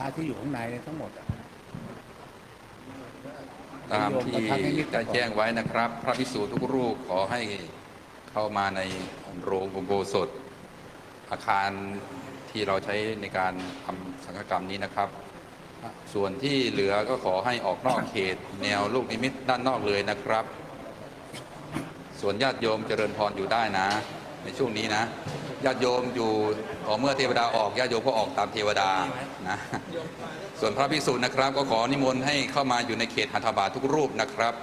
ระที่อยู่ข้างในเนี่ยทั้งหมดอะ ตามที่ได้แจ้งไว้นะครับ พระภิกษุทุกรูปขอให้เข้ามาในโรงอุโบสถ อาคารที่เราใช้ในการทำสังฆกรรมนี้นะครับ ส่วนที่เหลือก็ขอให้ออกนอกเขต แนวลูกนิมิตด้านนอกเลยนะครับ ส่วนญาติโยมเจริญพรอยู่ได้นะ ในช่วงนี้นะ ญาติโยมอยู่ต่อเมื่อเทวดาออกญาติโยมก็ออกตามเทวดานะส่วนพระภิกษุนะครับ ก็ขอนิมนต์ให้เข้ามาอยู่ในเขตหัตถบาททุกรูปนะครับ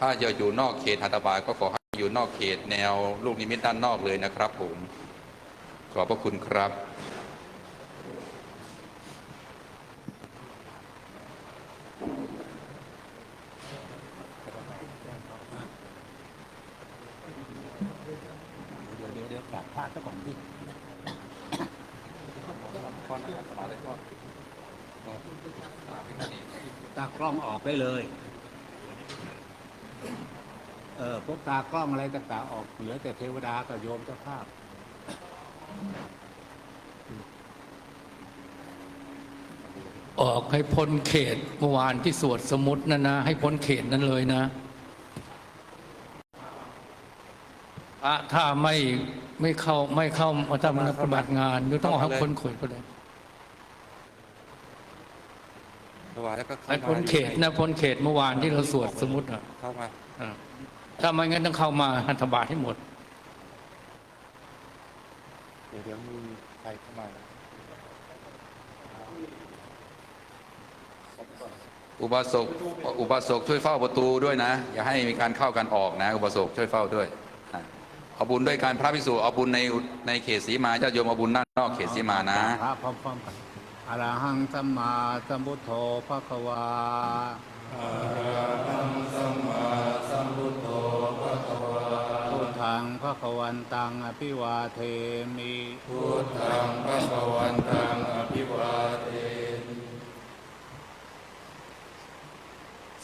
ถ้าจะอยู่นอกเขตหัตถบาทก็ขอให้อยู่นอกเขตแนวลูกนิมิตด้านนอกเลยนะครับผมขอบพระคุณครับ เดี๋ยวเดี๋ยวเดี๋ยว กลับพลาดซะก่อนที่ตากล้องออกได้เลย เออพวกตากล้องอะไรต่างๆออกเหลือแต่เทวดากับโยมเจ้าภาพออกให้พ้นเขตเมื่อวานที่สวดสมุดนั่นนะ ให้พ้นเขตนั้นเลยนะพระถ้าไม่ ไม่เข้าไม่เข้ามาทำปฏิบัติงานก็ต้องออกให้พ้นเขตก็ได้ถวายแล้วก็เข้าให้มาพ้นเขตนะพ้นเขตเมื่อวานที่เราสวดสมุดอะเข้ามาอะถ้าไม่งั้นต้องเข้ามาหันธบาตให้หมด เดี๋ยวเดี๋ยวมีใครเข้ามาอุบาสกอุบาสกช่วยเฝ้าประตูด้วยนะ อย่าให้มีการเข้ากันออกนะ อุบาสกช่วยเฝ้าด้วยอะ เอาบุญด้วยการพระภิกษุเอาบุญในในเขตสีมาญาติโยมเอาบุญด้านนอกเขตสีมานะพระพร้อมๆกันอรหังสัมมาสัมพุทโธพระควาพุทธังพระควันตังอภิวาเทมิพุทธังพระกวันตังอภิวาเท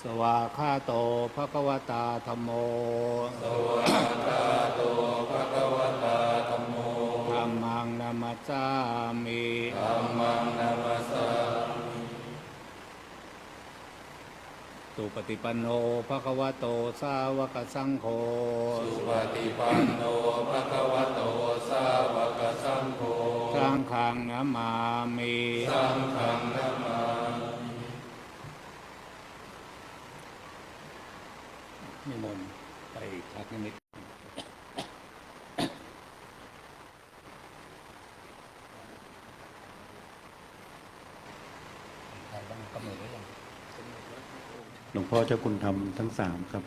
สวาคาโตพระควตาธรรมโม สวากาโตภะคะวะตาธัมโมธรรมังนามัสสามิธัมมังนามัสสาสุปฏิปันโนพระควโตสาวกสังโฆ สุปฏิปันโนภะคะวะโตสาวกสังโฆ สังฆังนามามิ สังฆังนามา นิมนต์ไปชัก นิมิตหลวงพ่อเจ้าคุณธรรมทั้งสามครับ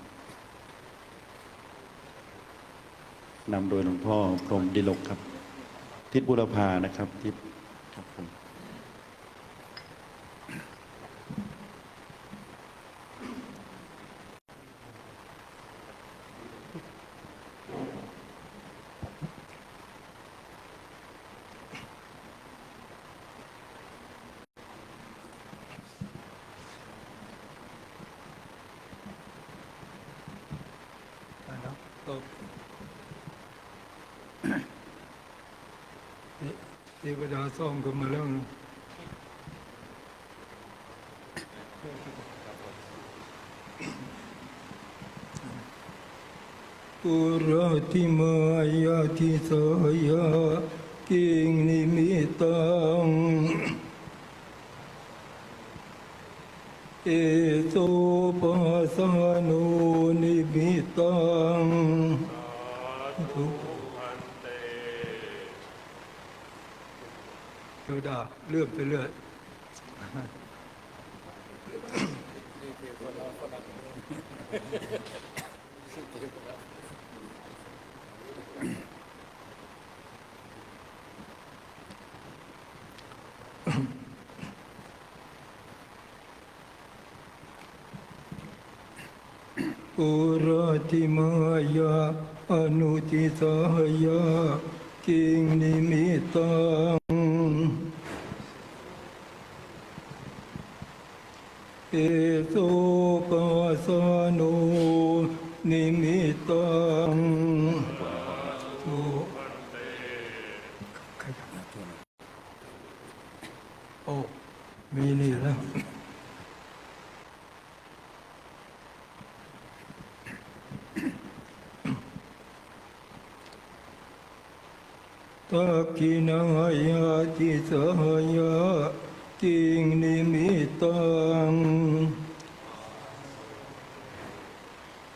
นำโดยหลวงพ่อพรมดิลกครับ ทิศบุรพานะครับทิศครับผม เทวดาซ่อมกันมาแล้วนะปุราติมายาทิสายากิงนิมิตังเอโสปัสสานุนิมิตังทุก เทวดาเลื่อนไปเรื่อยปุรติมายาอนุติสายากิงนิมิตัง เอโสปัสสานุนิมิตังทุขยับน้าตัวน่อยโอ้มีนี่แล้วตักขินายาติสหายาติงนิมิตัง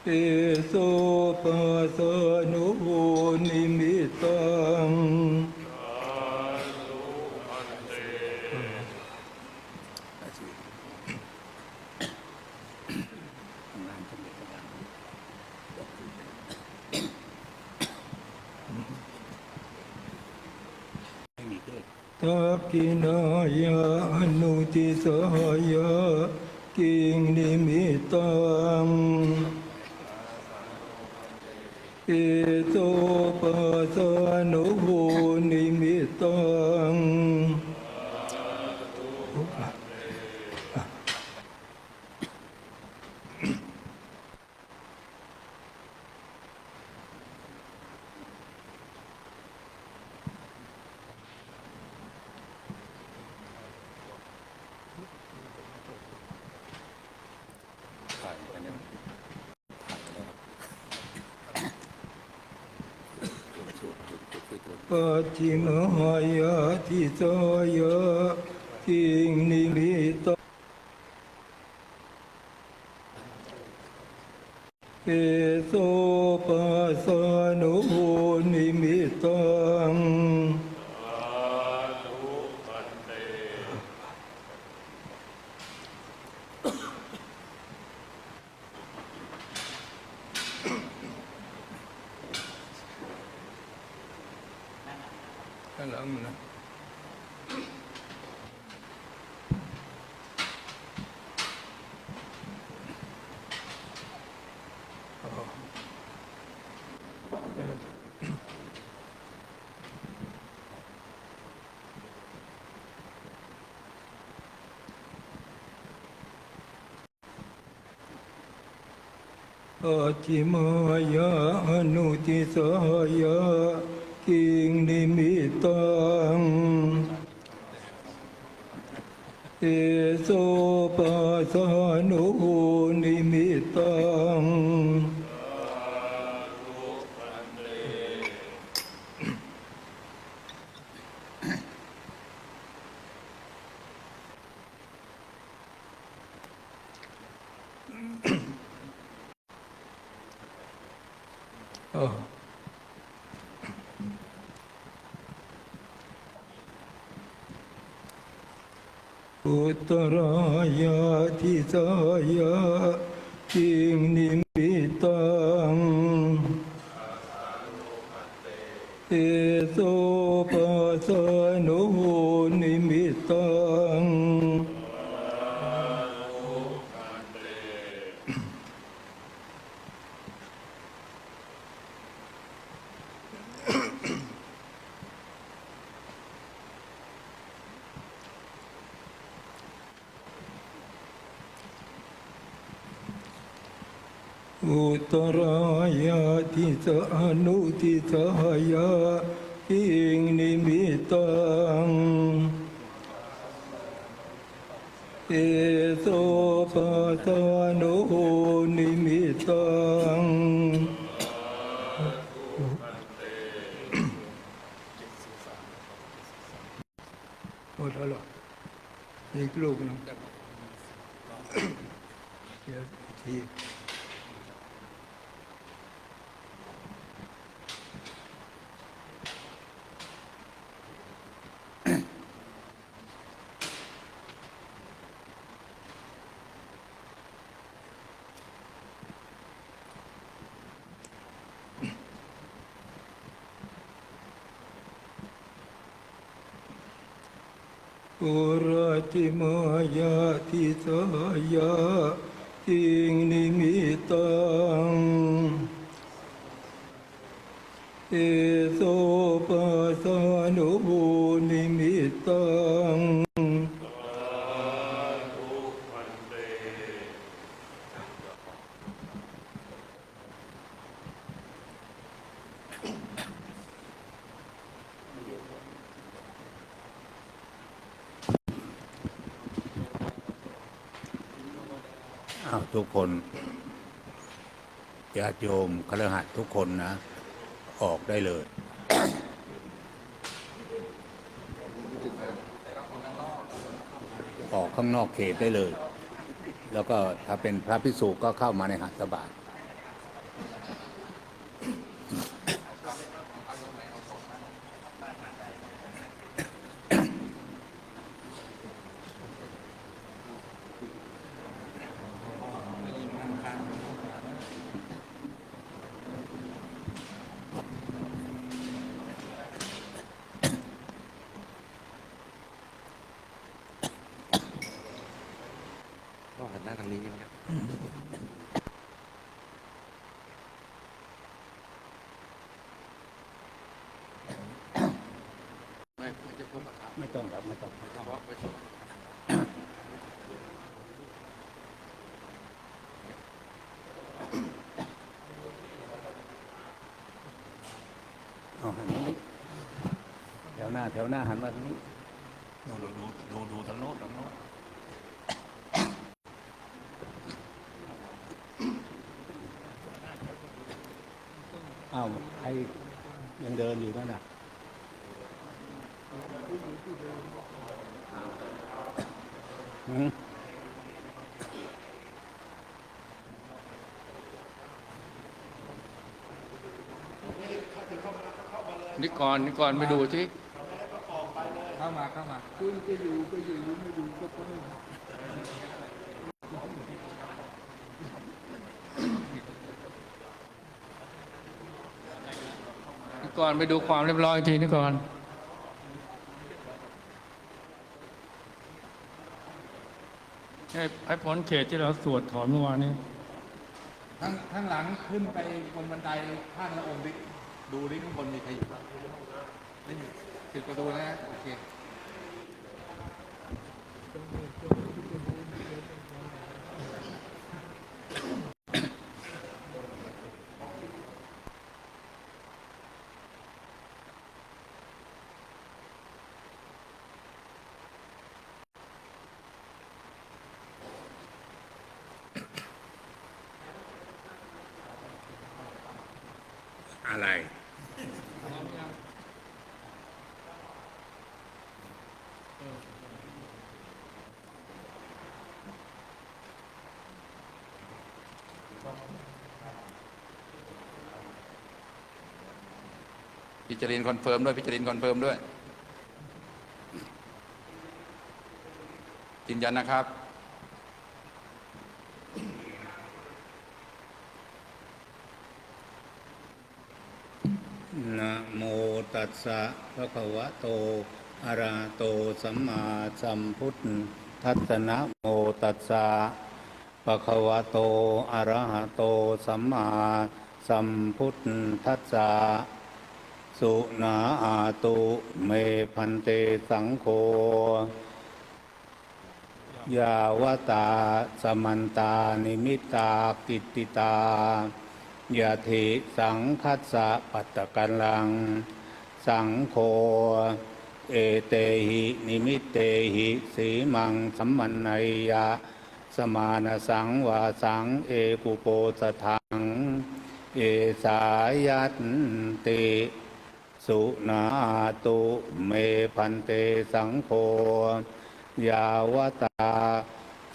เอโสปัสสนุโหนิมิตังทักขินายาอนุติสหยกิงนิมิตัง เอโสปะสนุโหนิมิตายอันนี้ จิงหายาทิสยากิงนิมิตเอโสปัสสนุมิตัง ข้างหลังนะปั จิมายาอนุติสายากิงนิมิตังเอโสปัสสนุนิมิตัง อ๋ออุตรายาทิสายาจิงนิมิตัง เอโสปัสสนุโหนิมิตังอุตรายาทิสอนุทิสา หมดแล้วเหรออีกลูกหนึงเดี๋ยวที ปุรา ติมายาทิสายาติงนิมิตัง เอโสปัสสนุโหนิมิตัง อ ทุกคนญาติโยมคฤหัสถ์ทุกคนนะ ออกได้เลย ออกข้างนอกเขตได้เลย แล้วก็ถ้าเป็นพระพิสุก็เข้ามาในหัตถบาท นหน้าทางนี้นะครับไม่ไม่จะพบครับไม่ต้องครับไม่ต้องเฉพาะไปชมเอาหันมานี้แถวหน้าแถวหน้าหันมาทางนี้ ดูดูดูดูดูทางโน้นทางโน้น อ้าวใครยังเดินอยู่นั่นน่ะหืมนี่ก่อนนี่ก่อนไปดูที่ เข้ามาเข้ามา คุณจะอยู่ก็อยู่ไม่อยู่ก็ไป อนไปดูความเรียบร้อยทีนี่ก่อนให้ให้พ้นเขตที่เราสวดถอนเมื่อวานนี้ข้างข้งหลังขึ้นไปบนบันไดข้างละองค์ดิดูดิข้างบนมีใครอยู่บ้างไม่มีปิดประตูนะโอเค อะไรพิจารินคอนเฟิร์มด้วยพิจารินคอนเฟิร์มด้วยยืนยันนะครับ นะโมตัสสะภะคะวะโตอะระหะโตสัมมาสัมพุทธัสสะนะโมตัสสะภะคะวะโตอะระหะโตสัมมาสัมพุทธัสสะสุนาอาตุเมพันเตสังโฆยาวตาสมันตานิมิตากิตติตา ยาธิสังคัสสะปัตตกันลัง สังโฆเอเตหินิมิตเตหิสีมังสัมมันไนยะ สมานสังวาสังเอกุโปสทัง เอสายัตติสุนาตุเมพันเตสังโฆยาวตา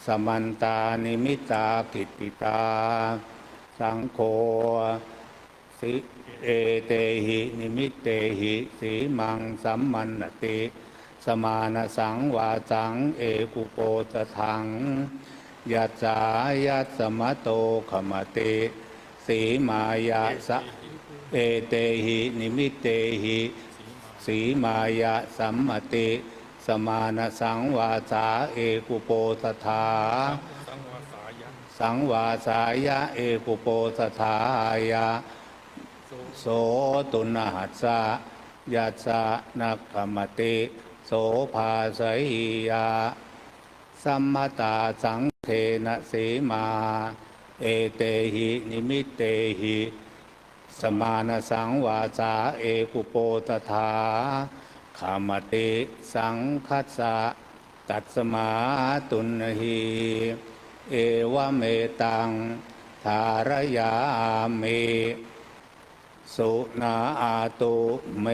สมันตานิมิตากิตติตา สังโฆสิเอเตหินิมิตเตหิสีมังสัมมันติสมานสังวาสังเอกุโปตทังยัสสายัสสมโตขมติสีมายาสะเอเตหินิมิตเตหิสีมายาสัมมติ สมานสังวาสาเอกุโปตถา สังวาสายะเอกุโปสถายะโสตุนหัสสะยัสสะนักขมติโสภาสหิยาสัมมตาสังเทนะสีมา เอเตหินิมิเตหิสมานสังวาสาเอกุโปตถาขามติสังคัสสะตัดสมาตุนหี เอวเมตังทารยามิสุนาอาตุเม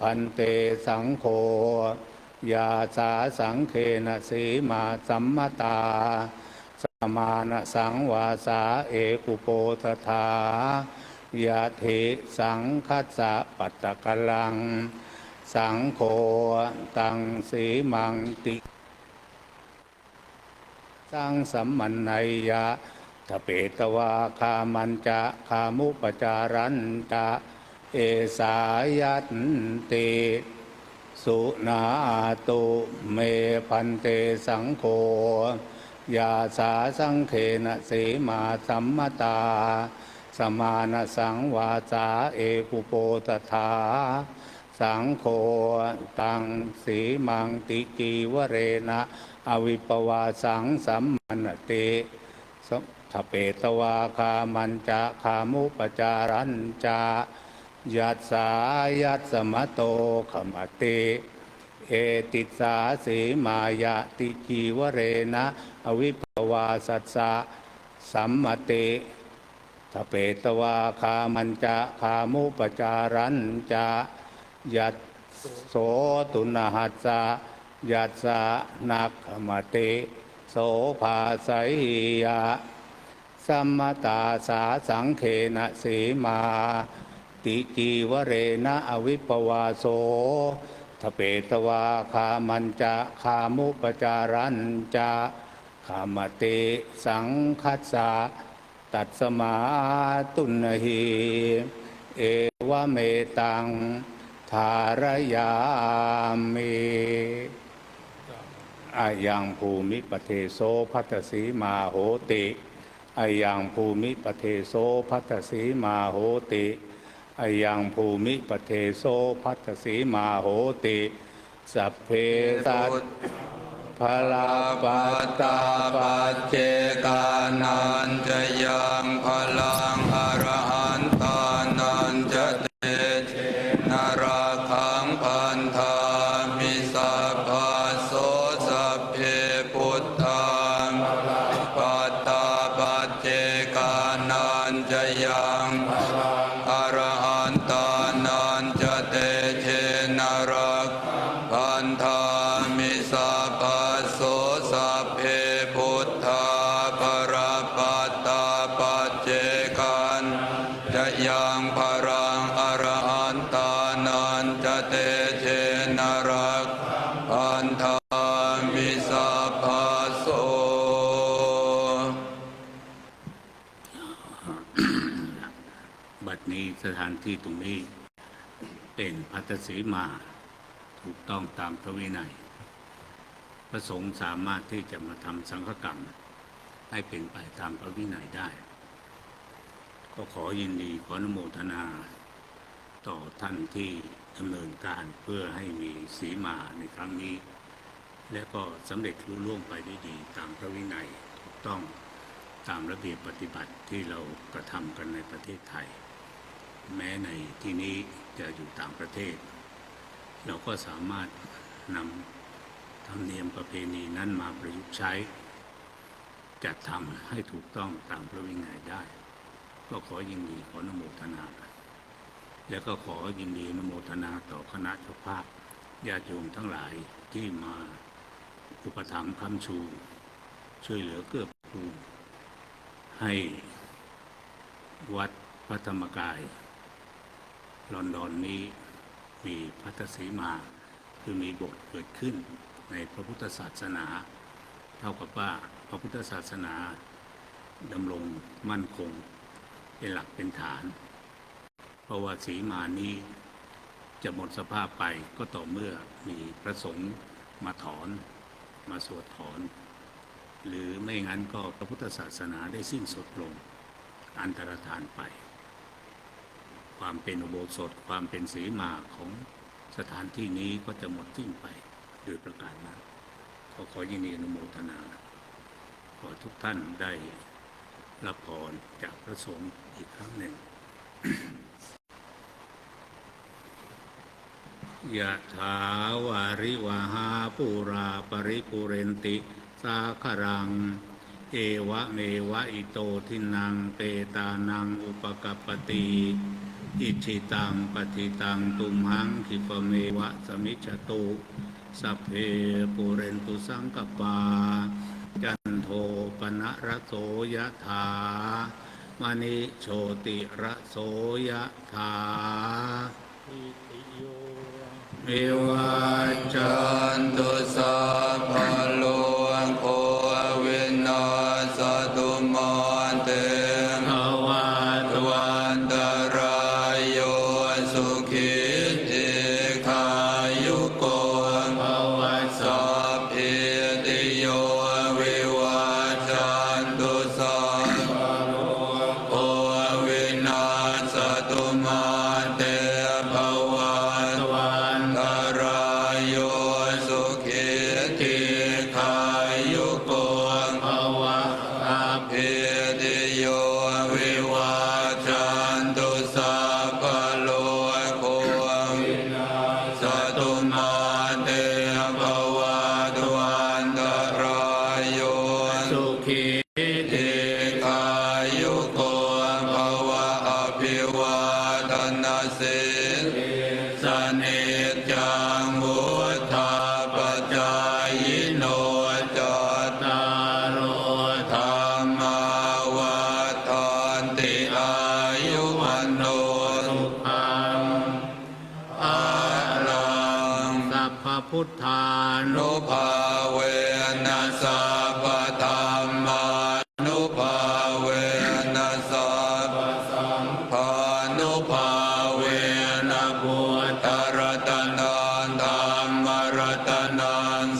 พันเตสังโฆยาสาสังเคนะสีมาสัมมตา สมานะสังวาสาเอกุโปตถายะเทสังคัสสะปัตตะกลัง สังโฆตังสีมังติ สังสัมมันไนยะทเปตวาคามันจะคามุปจารันจะเอสายัตติสุนาตุเมพันเตสังโฆยาสาสังเขนะสีมาสัมมตา สมานสังวาจาเอกุโปตถา สังโฆตังสีมังติจีวเรนะ อวิปวาสังสัมมันติสเปตวาคามันจะคามุปจารันจายัสสายัสสมโตขมติเอติสาสีมายาติจีวเรนะ อวิปวาสัสสะสัมมติทเปตวาคามันจะคามุปจารันจะยัตโสตุนหัสสะ ยัตสะนักขมติโสภาไสยะสัมมตาสาสังเขนะสีมา ติจีวเรนะอวิปวาโสทเปตวาคามันจะคามุปจารันจะขามติสังคัสสะตัดสมาตุนหีเอวเมตังทารยามิ อายังภูมิปเทโสพัตสีมาโหติอายังภูมิปเทโสพัตสีมาโหติอายังภูมิปเทโสพัตสีมาโหติสัพเพสัตพลาปัตตาปัจเจกานันจะยังพลัง เตเชนรักพันธามิสัพพโสบัดนี้สถานที่ตรงนี้ เป็นพัตสีมา ถูกต้องตามพระวินัย พระสงฆ์สามารถที่จะมาทำสังฆกรรม ให้เป็นไปตามพระวินัยได้ ก็ขอยินดีขออนุโมทนาต่อท่านที่ ดำเนินการเพื่อให้มีสีมาในครั้งนี้ และก็สำเร็จลุล่วงไปได้ดีตามพระวินัยถูกต้องตามระเบียบปฏิบัติที่เรากระทำกันในประเทศไทย แม้ในที่นี้จะอยู่ต่างประเทศ เราก็สามารถนำธรรมเนียมประเพณีนั้นมาประยุกต์ใช้ จัดทำให้ถูกต้องตามพระวินัยได้ ก็ขอยินดีขออนโมทนา แล้วก็ขอยินดีนโมทนาต่อคณะเจ้าภาพญาติโยมทั้งหลายที่มาอุปถัมภ์คำชู ช่วยเหลือเกื้อกูลให้วัดพระธรรมกาย ลอนดอนนี้มีพัทสีมา คือมีบทเกิดขึ้นในพระพุทธศาสนา เท่ากับว่าพระพุทธศาสนาดำรงมั่นคง เป็นหลักเป็นฐาน เพราะว่าสีมานี้จะหมดสภาพไปก็ต่อเมื่อมีพระสงฆ์มาถอน มาสวดถอน หรือไม่งั้นก็พระพุทธศาสนาได้สิ้นสุดลง อันตรธานไป ความเป็นอุโบสถความเป็นสีมาของสถานที่นี้ก็จะหมดสิ้นไปโดยประการนั้นก็ขอยินดีอนุโมทนา ขอทุกท่านได้รับพรจากพระสงฆ์อีกครั้งหนึ่ง ยะถาวาริวหาปูราปริปุเรนติ สาครัง เอวะเมวะอิโตทินังเปตานังอุปกัปติอิชิตังปฏิตังตุมหังคิปเมวะสมิจตุสัพเพปุเรนตุสังกปา จันโทปนะระโสยะถามณิโชติระโสยะถาโย วิวัจจันตุสาพพโล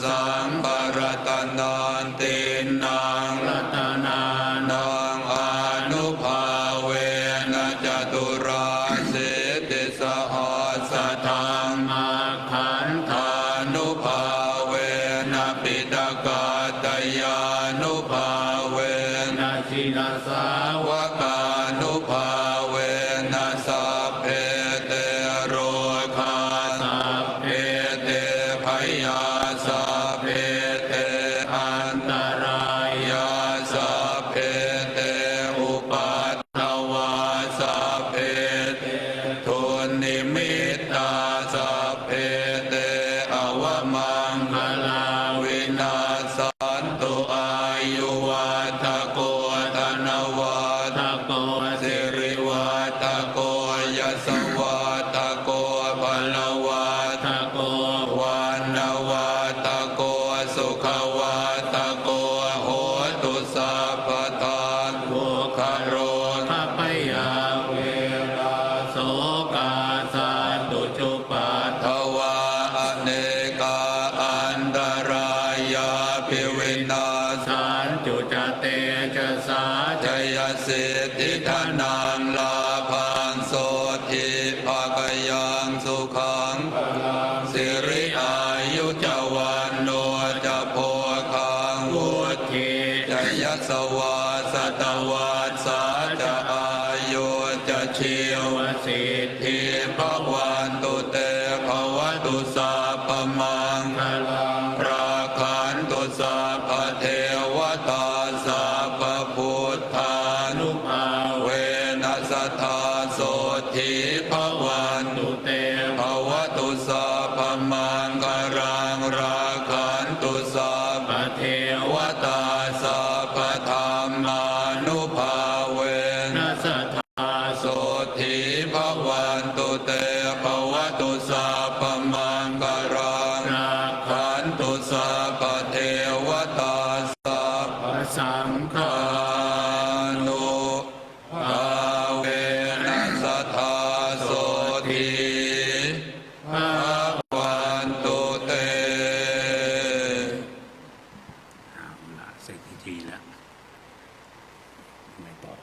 สังปรตนานตินา ตโก จเชียวสิทธิภวันตุเตภวตุสาพพมา ภาวันตเตเอาละเสร็จทีแล้วไม่ต่อ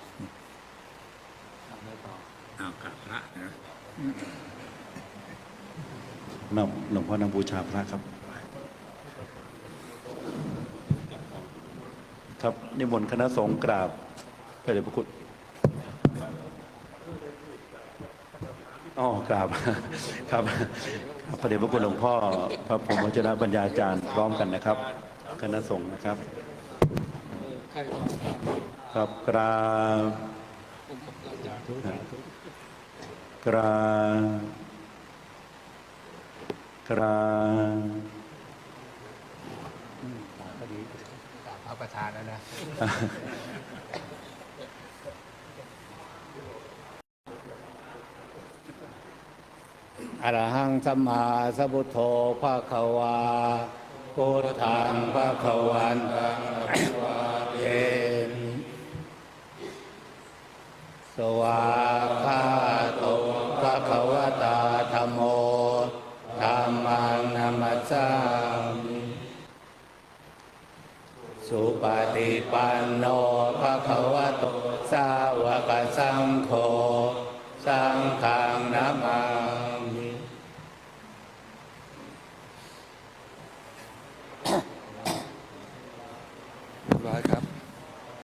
เอาบพระนะนำหลวงพ่อนำบูชาพระครับ ครับนิมนต์คณะสงฆ์กราบพระเดชพระคุณ กราบครับพระเดชพระคุณหลวงพ่อ พระพรหมวจนะปัญญาจารย์พร้อมกันนะครับ คณะสงฆ์นะครับ ครับกราบกราบกราบพระประธานแล้วนะ อรหังสัมมาสัพพุทโธภะคะวาพุทธังภะคะวันตังอภิวาเทมิสวากาโตภะคะวตาธัมโมธัมมังนัมมัสสามิสุปฏิปันโนภะคะวะโตสาวกสังโฆสังฆังนามา